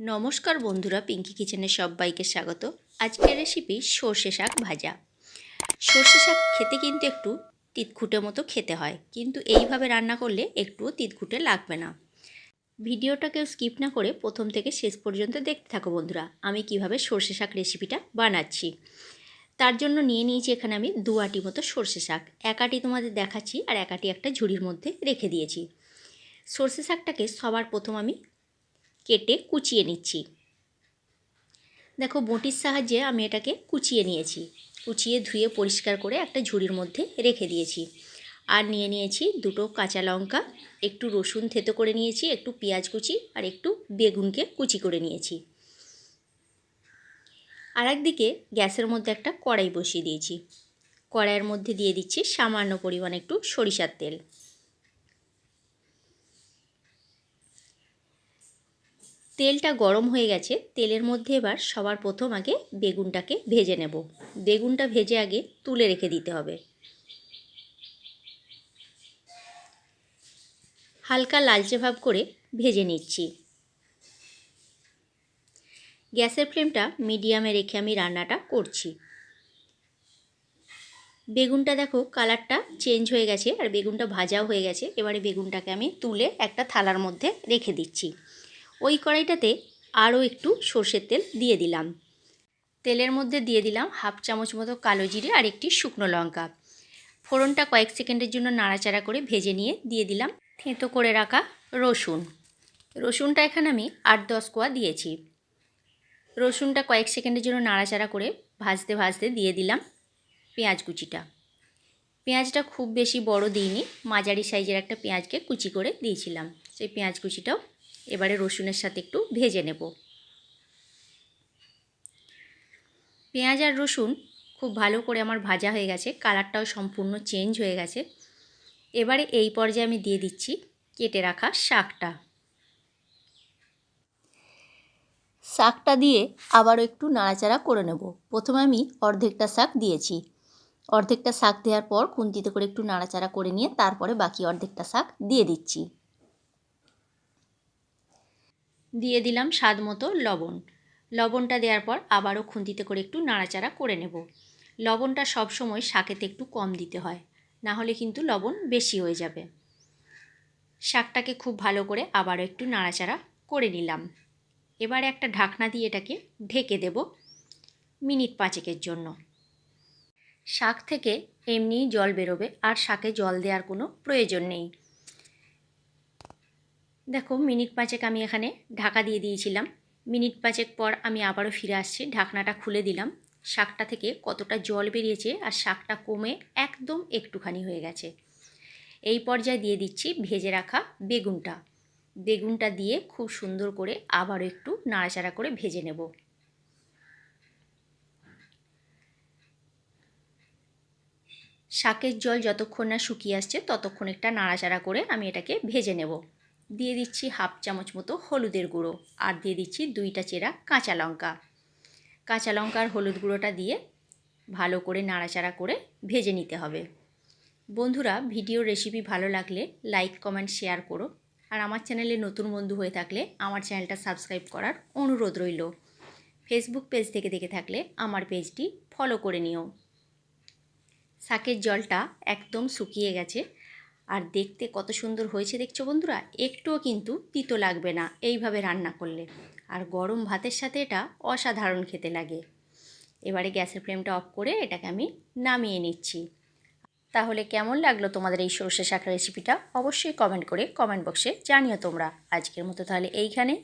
নমস্কার বন্ধুরা পিঙ্কি কিচেনের সবাইকে স্বাগত। আজকের রেসিপি সর্ষে শাক ভাজা। সর্ষে শাক খেতে কিন্তু একটু তিতখুটে মতো খেতে হয়, কিন্তু এইভাবে রান্না করলে একটুও তিতখুটে লাগবে না। ভিডিওটাকেও স্কিপ না করে প্রথম থেকে শেষ পর্যন্ত দেখতে থাকো বন্ধুরা, আমি কীভাবে সর্ষে শাক রেসিপিটা বানাচ্ছি। তার জন্য নিয়ে নিয়েছি এখানে আমি দু আটি মতো সর্ষে শাক। এক আটি তোমাদের দেখাচ্ছি আর এক আটি একটা ঝুড়ির মধ্যে রেখে দিয়েছি। সর্ষে শাকটাকে সবার প্রথম আমি কেটে কুচিয়ে নিচ্ছি। দেখো বটির সাহায্যে আমি এটাকে কুচিয়ে নিয়েছি। কুচিয়ে ধুয়ে পরিষ্কার করে একটা ঝুড়ির মধ্যে রেখে দিয়েছি। আর নিয়ে নিয়েছি দুটো কাঁচা লঙ্কা, একটু রসুন থেতো করে নিয়েছি, একটু পেঁয়াজ কুচি আর একটু বেগুনকে কুচি করে নিয়েছি। আর একদিকে গ্যাসের মধ্যে একটা কড়াই বসিয়ে দিয়েছি। কড়াইয়ের মধ্যে দিয়ে দিচ্ছি সামান্য পরিমাণ একটু সরিষার তেল। তেলটা গরম হয়ে গেছে, তেলের মধ্যে এবার সবার প্রথম আগে বেগুনটাকে ভেজে নেব। বেগুনটা ভেজে আগে তুলে রেখে দিতে হবে। হালকা লালচে ভাব করে ভেজে নিচ্ছি। গ্যাসের ফ্লেমটা মিডিয়ামে রেখে আমি রান্নাটা করছি। বেগুনটা দেখো কালারটা চেঞ্জ হয়ে গেছে আর বেগুনটা ভাজাও হয়ে গেছে। এবারে বেগুনটাকে আমি তুলে একটা থালার মধ্যে রেখে দিচ্ছি। ওই কড়াইটাতে আরও একটু সর্ষের তেল দিয়ে দিলাম। তেলের মধ্যে দিয়ে দিলাম হাফ চামচ মতো কালো জিরে আর একটি শুকনো লঙ্কা। ফোড়নটা কয়েক সেকেন্ডের জন্য নাড়াচাড়া করে ভেজে নিয়ে দিয়ে দিলাম থেঁতো করে রাখা রসুন। রসুনটা এখানে আমি আট দশ কোয়া দিয়েছি। রসুনটা কয়েক সেকেন্ডের জন্য নাড়াচাড়া করে ভাজতে ভাজতে দিয়ে দিলাম পেঁয়াজ কুচিটা। পেঁয়াজটা খুব বেশি বড় দিইনি, মাঝারি সাইজের একটা পেঁয়াজকে কুচি করে দিয়েছিলাম। সেই পেঁয়াজ কুচিটাও এবারে রসুনের সাথে একটু ভেজে নেব। পেঁয়াজ আর রসুন খুব ভালো করে আমার ভাজা হয়ে গেছে, কালারটাও সম্পূর্ণ চেঞ্জ হয়ে গেছে। এবারে এই পর্যায়ে আমি দিয়ে দিচ্ছি কেটে রাখা শাকটা। শাকটা দিয়ে আবারও একটু নাড়াচাড়া করে নেব। প্রথমে আমি অর্ধেকটা শাক দিয়েছি। অর্ধেকটা শাক দেওয়ার পর খুন্তিতে করে একটু নাড়াচাড়া করে নিয়ে তারপরে বাকি অর্ধেকটা শাক দিয়ে দিচ্ছি। দিয়ে দিলাম স্বাদ মতো লবণ। লবণটা দেওয়ার পর আবারও খুন্তিতে করে একটু নাড়াচাড়া করে নেব। লবণটা সবসময় শাকেতে একটু কম দিতে হয়, না হলে কিন্তু লবণ বেশি হয়ে যাবে। শাকটাকে খুব ভালো করে আবারও একটু নাড়াচাড়া করে নিলাম। এবারে একটা ঢাকনা দিয়ে এটাকে ঢেকে দেব মিনিট পাঁচেকের জন্য। শাক থেকে এমনিই জল বেরোবে, আর শাকে জল দেওয়ার কোনো প্রয়োজন নেই। দেখো, মিনিট পাঁচেক আমি এখানে ঢাকা দিয়ে দিয়েছিলাম। মিনিট পাঁচেক পর আমি আবারও ফিরে আসছি, ঢাকনাটা খুলে দিলাম। শাকটা থেকে কতটা জল বেরিয়েছে আর শাকটা কমে একদম একটুখানি হয়ে গেছে। এই পর্যায়ে দিয়ে দিচ্ছি ভেজে রাখা বেগুনটা। বেগুনটা দিয়ে খুব সুন্দর করে আবারও একটু নাড়াচাড়া করে ভেজে নেব। শাকের জল যতক্ষণ না শুকিয়ে আসছে, ততক্ষণ একটা নাড়াচাড়া করে আমি এটাকে ভেজে নেব। দিয়ে দিচ্ছি হাফ চামচ মতো হলুদের গুঁড়ো আর দিয়ে দিচ্ছি দুইটা চেরা কাঁচা লঙ্কা। কাঁচা লঙ্কার হলুদ গুঁড়োটা দিয়ে ভালো করে নাড়াচাড়া করে ভেজে নিতে হবে। বন্ধুরা ভিডিও রেসিপি ভালো লাগলে লাইক কমেন্ট শেয়ার করো। আর আমার চ্যানেলে নতুন বন্ধু হয়ে থাকলে আমার চ্যানেলটা সাবস্ক্রাইব করার অনুরোধ রইল। ফেসবুক পেজ থেকে দেখে থাকলে আমার পেজটি ফলো করে নিও। শাকের জলটা একদম শুকিয়ে গেছে। আর দেখতে কত সুন্দর হয়েছে দেখছ বন্ধুরা? একটুও কিন্তু তিতো লাগবে না। এইভাবে রান্না করলে। আর গরম ভাতের সাথে এটা অসাধারণ খেতে লাগে। এবারে গ্যাসের ফ্লেমটা অফ করে এটাকে আমি নামিয়ে নিচ্ছি। তাহলে কেমন লাগল তোমাদের এই সর্ষে শাক রেসিপিটা? অবশ্যই কমেন্ট করে কমেন্ট বক্সে জানিও তোমরা। আজকের মতো তাহলে এইখানে।